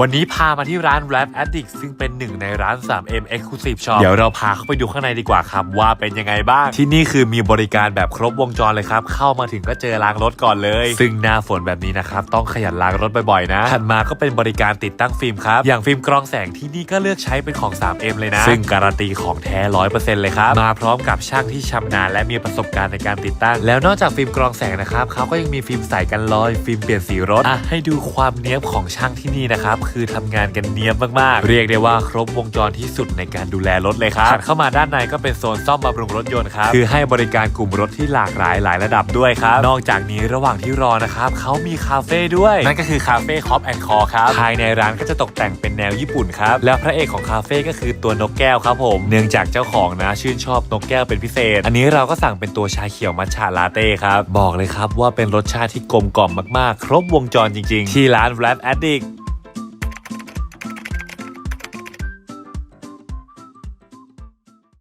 วันนี้พามาที่ร้าน Rap Addict ซึ่งเป็นหนึ่งในร้าน 3M Exclusive Shop เดี๋ยวเราพาเข้าไปดูข้างในดีกว่าครับว่าเป็นยังไงบ้าง ที่นี่คือมีบริการแบบครบวงจรเลยครับ เข้ามาถึงก็เจอล้างรถก่อนเลย ซึ่งหน้าฝนแบบนี้นะครับ ต้องขยันล้างรถบ่อยๆนะ ถัดมาก็เป็นบริการติดตั้งฟิล์มครับ อย่างฟิล์มกรองแสงที่นี่ก็เลือกใช้เป็นของ 3M เลยนะ ซึ่งการันตีของแท้ 100%เลยครับ มาพร้อมกับช่างที่ชำนาญและมีประสบการณ์ในการติดตั้ง แล้วนอกจากฟิล์มกรองแสงนะครับเขาก็ยังมีฟิล์มใสกันรอย ฟิล์มเปลี่ยนสีรถอะให้ดูความเนี้ยบของช่างที่นี่นะครับคือทำงานกันเนี้ยบมากๆ เรียกได้ว่าครบวงจรที่สุดในการดูแลรถเลยครับถัดเข้ามาด้านในก็เป็นโซนซ่อมบำรุงรถยนต์ครับคือให้บริการกลุ่มรถที่หลากหลายหลายระดับด้วยครับ นอกจากนี้ระหว่างที่รอนะครับเขามีคาเฟ่ด้วย นั่นก็คือคาเฟ่คอปแอนด์คอครับภายในร้านก็จะตกแต่งเป็นแนวญี่ปุ่นครับแล้วพระเอกของคาเฟ่ก็คือตัวนกแก้วครับผม เนื่องจากเจ้าของนะชื่นชอบนกแก้วเป็นพิเศษ อันนี้เราก็สั่งเป็นตัวชาเขียวมัทฉะลาเต้ครับบอกเลยครับว่าเป็นรสชาติที่กลมกล่อมมากๆ ครบวงจรจริง ๆ ที่ร้าน Rap Addict